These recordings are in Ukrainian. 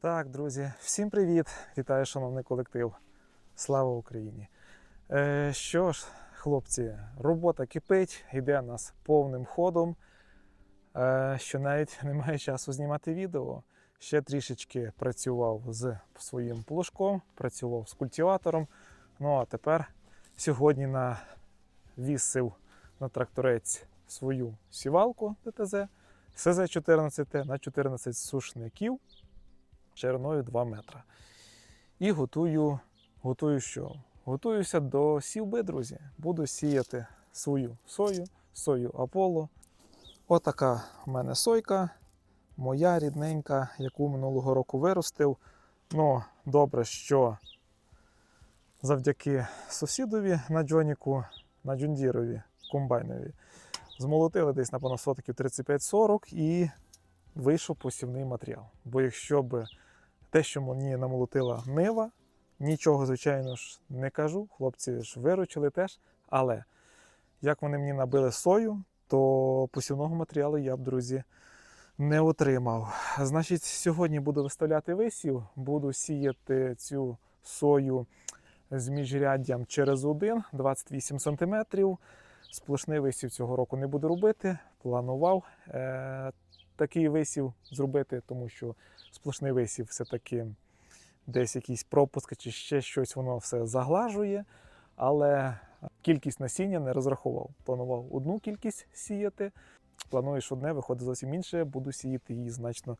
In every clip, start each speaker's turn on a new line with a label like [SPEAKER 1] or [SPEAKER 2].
[SPEAKER 1] Так, друзі, всім привіт! Вітаю, шановний колектив. Слава Україні! Е, що ж, хлопці, робота кипить, йде нас повним ходом. Е, що навіть немає часу знімати відео. Ще трішечки працював з своїм плужком, працював з культиватором. Ну а тепер сьогодні на вісив на тракторець свою сівалку ДТЗ СЗ-14 на 14 сушників шириною 2 метра. І готую, готую що? Готуюся до сівби, друзі. Буду сіяти свою сою, сою Аполло. Отака в мене сойка, моя рідненька, яку минулого року виростив. Ну, добре, що завдяки сусідові на Джоніку, на Джундірові, комбайнові, змолотили десь напевно сотиків 35-40 і вийшов посівний матеріал. Бо якщо б те, що мені намолотила нива, нічого, звичайно ж, не кажу. Хлопці ж виручили теж. Але як вони мені набили сою, то посівного матеріалу я б, друзі, не отримав. Значить, сьогодні буду виставляти висів, буду сіяти цю сою з міжряддям через один, 28 см. Сплошний висів цього року не буду робити. Планував е- такий висів зробити, тому що сплошний висів все-таки десь якісь пропуски чи ще щось воно все заглажує. Але кількість насіння не розрахував. Планував одну кількість сіяти. Плануєш одне, виходить зовсім інше, буду сіяти її значно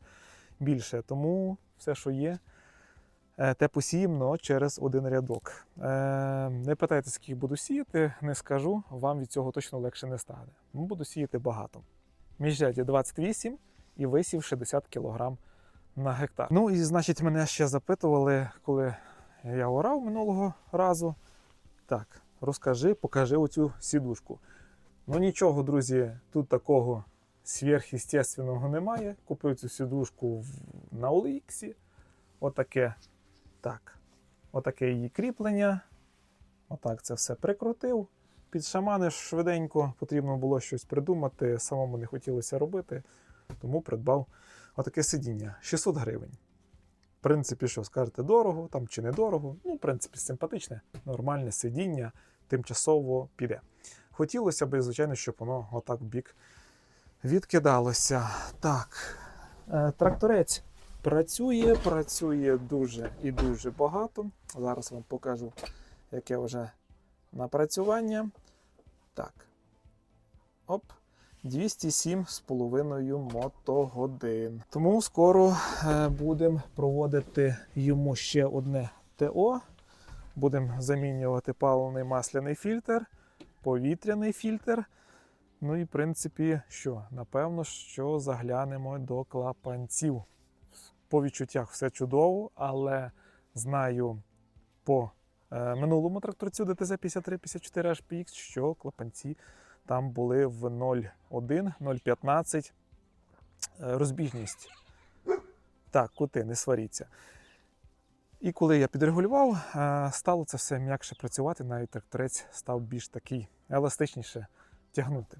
[SPEAKER 1] більше. Тому все, що є, е, те посіємо, через один рядок. Е, Не питайте, скільки буду сіяти, не скажу, вам від цього точно легше не стане. Буду сіяти багато. Міжряддя 28 і висів 60 кг на гектар. Ну і значить, мене ще запитували, коли я орав минулого разу. Так, розкажи, покажи оцю сідушку. Ну нічого, друзі, тут такого сверхъестественного немає. Купив цю сідушку на OLX. Отаке. Так. Отаке її кріплення. Отак це все прикрутив. Підшаманив швиденько, потрібно було щось придумати, самому не хотілося робити, тому придбав отаке сидіння 600 гривень. В принципі, що скажете, дорого там чи недорого. Ну, в принципі, симпатичне, нормальне сидіння, тимчасово піде. Хотілося б, звичайно, щоб воно отак в бік відкидалося. Так, е, тракторець працює, працює дуже і дуже багато. Зараз вам покажу, яке вже напрацювання. Так. Оп. 207,5 мотогодин. Тому скоро е, будемо проводити йому ще одне ТО. Будемо замінювати паливний масляний фільтр, повітряний фільтр. Ну і в принципі, що? Напевно, що заглянемо до клапанців. По відчуттях все чудово, але знаю по е, минулому тракторцю ДТЗ 5354 HPX, що клапанці там були в 0,1, 0,15 е, розбіжність. Так, кути, не сваріться. І коли я підрегулював, е, стало це все м'якше працювати, навіть тракторець став більш такий еластичніше тягнути.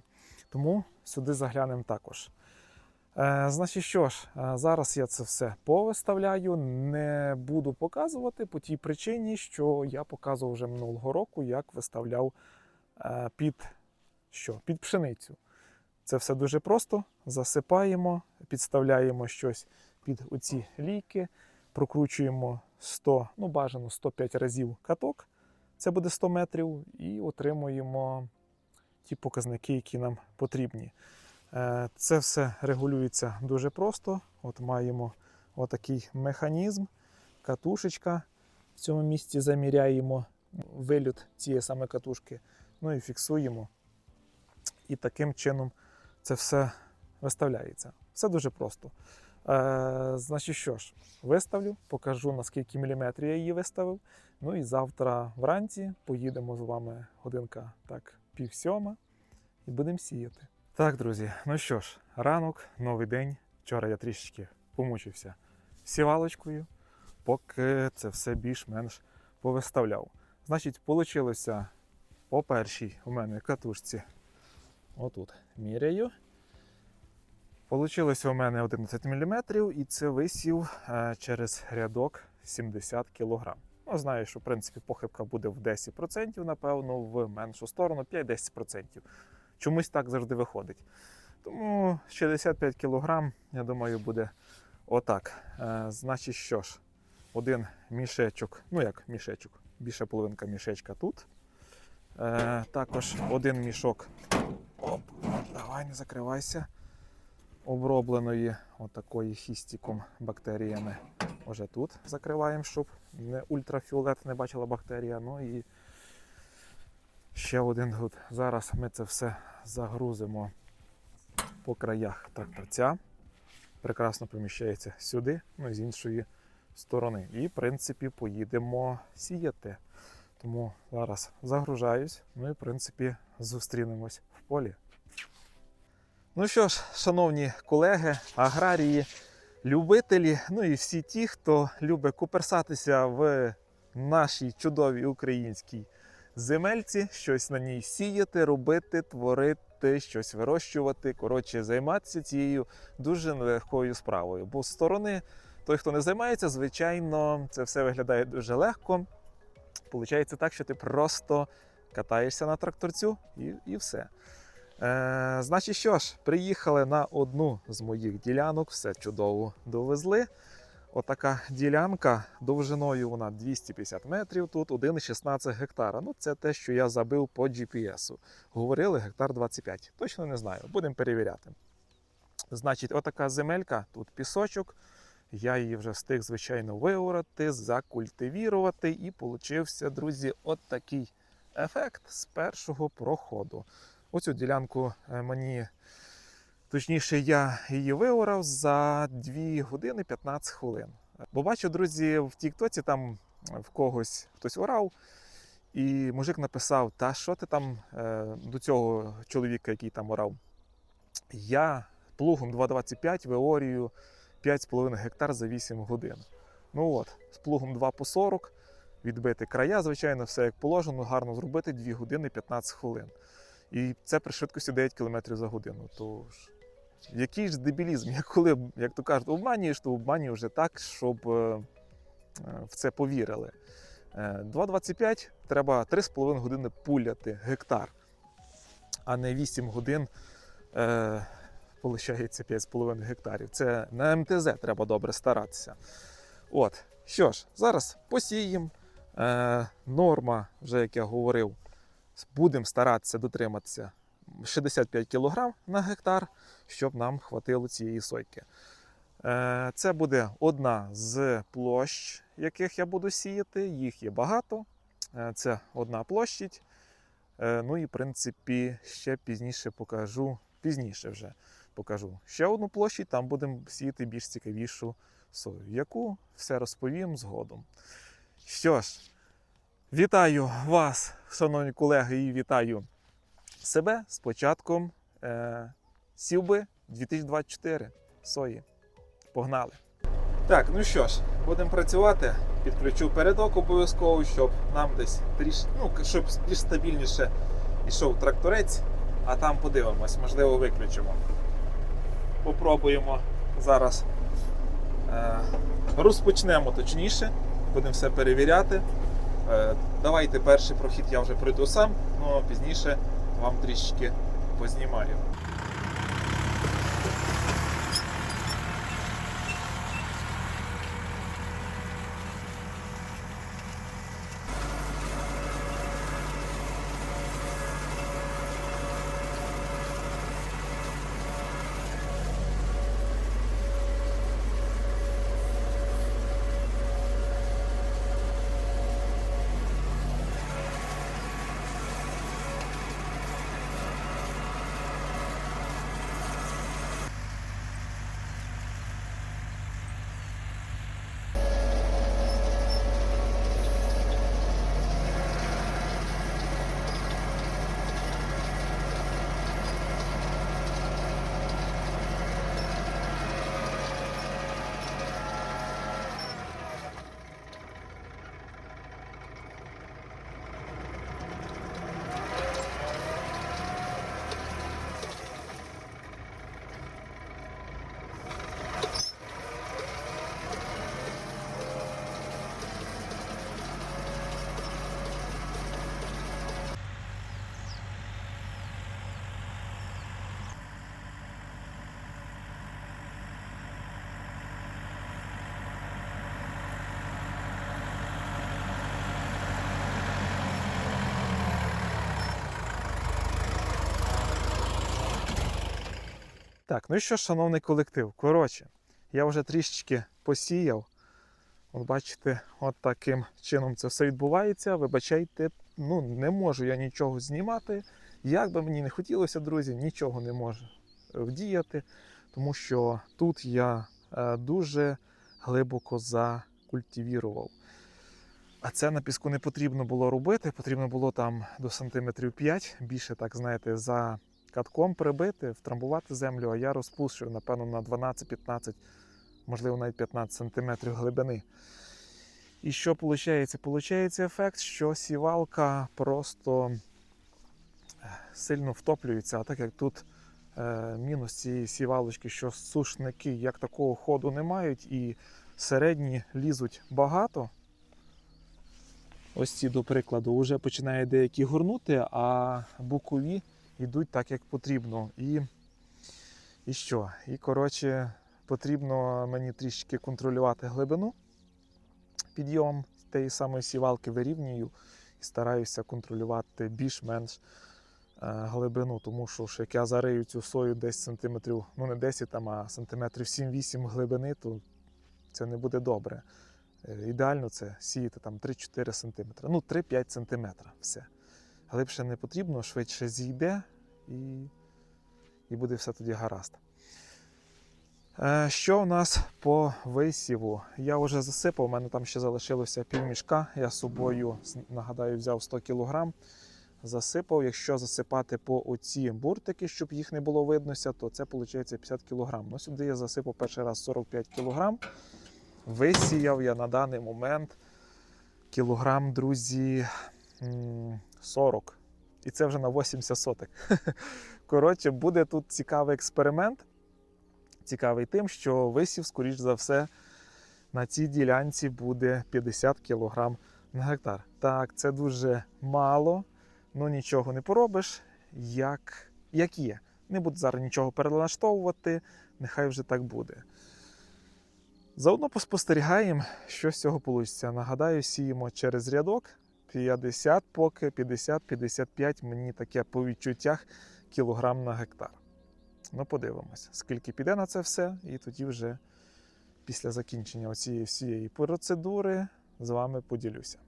[SPEAKER 1] Тому сюди заглянемо також. Е, Значить, що ж, зараз я це все повиставляю, не буду показувати по тій причині, що я показував вже минулого року, як виставляв під, що? під пшеницю. Це все дуже просто. Засипаємо, підставляємо щось під оці лійки, прокручуємо 100, ну бажано 105 разів каток, це буде 100 метрів, і отримуємо ті показники, які нам потрібні. Е, Це все регулюється дуже просто. От маємо отакий механізм, катушечка. В цьому місці заміряємо вильот цієї саме катушки, ну і фіксуємо. І таким чином це все виставляється. Все дуже просто. Е, значить, що ж, виставлю, покажу наскільки міліметрів я її виставив. Ну і завтра вранці поїдемо з вами годинка так пів і будемо сіяти. Так, друзі, ну що ж, ранок, новий день. Вчора я трішечки помучився сівалочкою, поки це все більш-менш повиставляв. Значить, вийшло по першій у мене катушці. Отут міряю. Получилося у мене 11 мм, і це висів е, через рядок 70 кг. Ну, знаю, що в принципі похибка буде в 10%, напевно, в меншу сторону 5-10%. Чомусь так завжди виходить. Тому 65 кг, я думаю, буде отак. Е, значить, що ж, один мішечок, ну як мішечок, більше половинка мішечка тут. Е, також один мішок. Давай, не закривайся. Обробленої отакої хістіком бактеріями. Уже тут закриваємо, щоб не ультрафіолет не бачила бактерія. Ну і ще один тут. Зараз ми це все загрузимо по краях тракторця. Прекрасно поміщається сюди, ну з іншої сторони. І, в принципі, поїдемо сіяти. Тому зараз загружаюсь, ну і в принципі зустрінемось в полі. Ну що ж, шановні колеги, аграрії, любителі, ну і всі ті, хто любить куперсатися в нашій чудовій українській земельці, щось на ній сіяти, робити, творити, щось вирощувати. Коротше, займатися цією дуже нелегкою справою. Бо з сторони той, хто не займається, звичайно, це все виглядає дуже легко. Получається так, що ти просто катаєшся на тракторцю і, і все. Е, значить, що ж, приїхали на одну з моїх ділянок, все чудово довезли. Отака ділянка довжиною вона 250 метрів, тут 1,16 гектара. Ну, це те, що я забив по GPS. Говорили гектар 25. Точно не знаю, будемо перевіряти. Значить, отака земелька, тут пісочок. Я її вже встиг, звичайно, виорати, закультивірувати, і получився, друзі, от такий ефект з першого проходу. Оцю ділянку е, мені, точніше, я її виорав за 2 години 15 хвилин. Бо бачу, друзі, в Тіктоці там в когось хтось орав, і мужик написав: Та що ти там е, до цього чоловіка, який там орав? Я плугом 2,25 виорюю 5,5 гектар за 8 годин. Ну от, з плугом 2 по 40, відбити края, звичайно, все як положено, гарно зробити 2 години 15 хвилин. І це при швидкості 9 км за годину. Тож, який ж дебілізм, як коли, як то кажуть, обманюєш, то обманюєш вже так, щоб е, в це повірили. Е, 2,25 треба 3,5 години пуляти гектар, а не 8 годин. Е, Получається 5,5 гектарів. Це на МТЗ треба добре старатися. От, що ж, зараз посіємо. Е, норма, вже як я говорив, будемо старатися дотриматися 65 кг на гектар, щоб нам хватило цієї сойки. Е, це буде одна з площ, яких я буду сіяти. Їх є багато. Е, це одна площадь. Е, ну і, в принципі, ще пізніше покажу. Пізніше вже покажу ще одну площу, там будемо сіяти більш цікавішу сою, яку все розповім згодом. Що ж, вітаю вас, шановні колеги, і вітаю себе з початком е, сівби 2024 сої. Погнали! Так, ну що ж, будемо працювати. Підключу передок обов'язково, щоб нам десь тріш, ну, щоб більш стабільніше йшов тракторець, а там подивимось, можливо, виключимо попробуємо зараз е, розпочнемо точніше, будемо все перевіряти. Е, давайте перший прохід я вже пройду сам, але пізніше вам трішечки познімаю. Так, ну і що, шановний колектив? Коротше, я вже трішечки посіяв. От бачите, от таким чином це все відбувається. Вибачайте, ну не можу я нічого знімати. Як би мені не хотілося, друзі, нічого не можу вдіяти, тому що тут я е, дуже глибоко закультивірував. А це на піску не потрібно було робити, потрібно було там до сантиметрів 5, більше, так знаєте, за катком прибити, втрамбувати землю, а я розпушив, напевно, на 12-15, можливо, навіть 15 сантиметрів глибини. І що виходить? Получається ефект, що сівалка просто сильно втоплюється. А так як тут е, мінус цієї сівалочки, що сушники як такого ходу не мають, і середні лізуть багато. Ось ці, до прикладу, вже починає деякі горнути, а бокові йдуть так, як потрібно. І, і що? І коротше, потрібно мені трішки контролювати глибину. Підйом тієї самої сівалки вирівнюю і стараюся контролювати більш-менш е, глибину, тому що ж, як я зарию цю сою десь сантиметрів, ну не 10, там, а сантиметрів 7-8 глибини, то це не буде добре. Е, Ідеально це сіяти там 3-4 см. Ну, 3-5 см. Все. Глибше не потрібно, швидше зійде і, і буде все тоді гаразд. Е, Що у нас по висіву? Я вже засипав, у мене там ще залишилося півмішка. Я з собою, нагадаю, взяв 100 кг. Засипав. Якщо засипати по оці буртики, щоб їх не було виднося, то це виходить 50 кг. Ну, сюди я засипав перший раз 45 кг. Висіяв я на даний момент кілограм, друзі, 40. І це вже на 80 соток. Коротше, буде тут цікавий експеримент. Цікавий тим, що висів, скоріш за все, на цій ділянці буде 50 кг на гектар. Так, це дуже мало, ну нічого не поробиш, як, як є. Не буду зараз нічого перелаштовувати, нехай вже так буде. Заодно поспостерігаємо, що з цього вийде. Нагадаю, сіємо через рядок 50 поки 50-55 мені таке по відчуттях кілограм на гектар. Ну, подивимося, скільки піде на це все, і тоді вже після закінчення цієї всієї процедури з вами поділюся.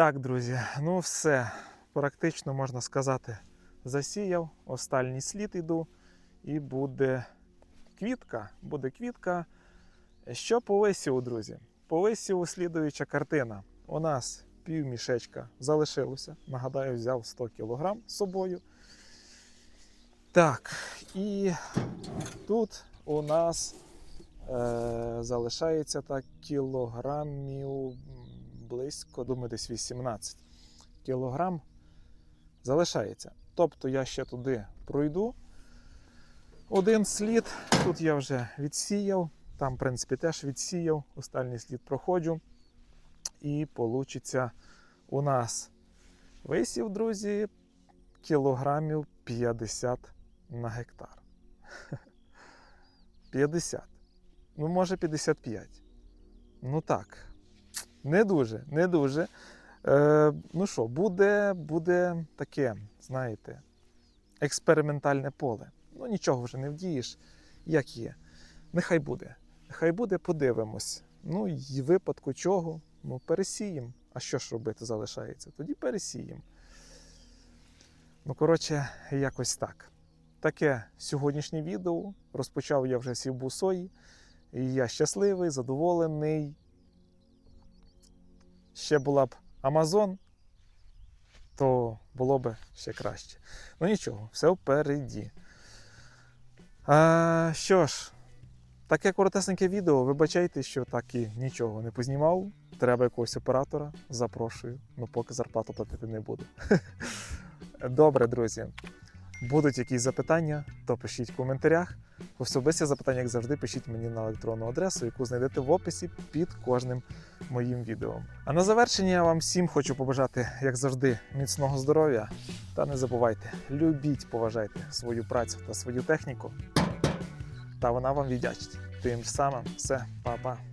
[SPEAKER 1] Так, друзі, ну все. Практично можна сказати, засіяв, останній слід іду, і буде квітка. Буде квітка. Що по висіву, друзі? По висіву слідуюча картина. У нас пів мішечка залишилося. Нагадаю, взяв 100 кг з собою. Так, і тут у нас е, залишається так кілограмів близько, думаю, десь 18 кілограм залишається. Тобто я ще туди пройду. Один слід, тут я вже відсіяв, там, в принципі, теж відсіяв, останній слід проходжу. І вийде у нас висів, друзі, кілограмів 50 на гектар. 50. Ну, може, 55. Ну так. Не дуже, не дуже. Е, ну що, буде, буде таке, знаєте, експериментальне поле. Ну, нічого вже не вдієш, як є. Нехай буде. Нехай буде, подивимось. Ну, і в випадку чого, ну, пересіємо. А що ж робити залишається? Тоді пересіємо. Ну, коротше, якось так. Таке сьогоднішнє відео. Розпочав я вже сівбу сої. І я щасливий, задоволений. Ще була б Амазон, то було б ще краще. Ну нічого, все впереді. А, що ж, таке коротесеньке відео. Вибачайте, що так і нічого не познімав. Треба якогось оператора. Запрошую. Ну, поки зарплату платити не буду. Добре, друзі. Будуть якісь запитання, то пишіть в коментарях. Особисті запитання, як завжди, пишіть мені на електронну адресу, яку знайдете в описі під кожним моїм відео. А на завершення я вам всім хочу побажати, як завжди, міцного здоров'я. Та не забувайте, любіть, поважайте свою працю та свою техніку. Та вона вам віддячить. Тим самим все, па-па.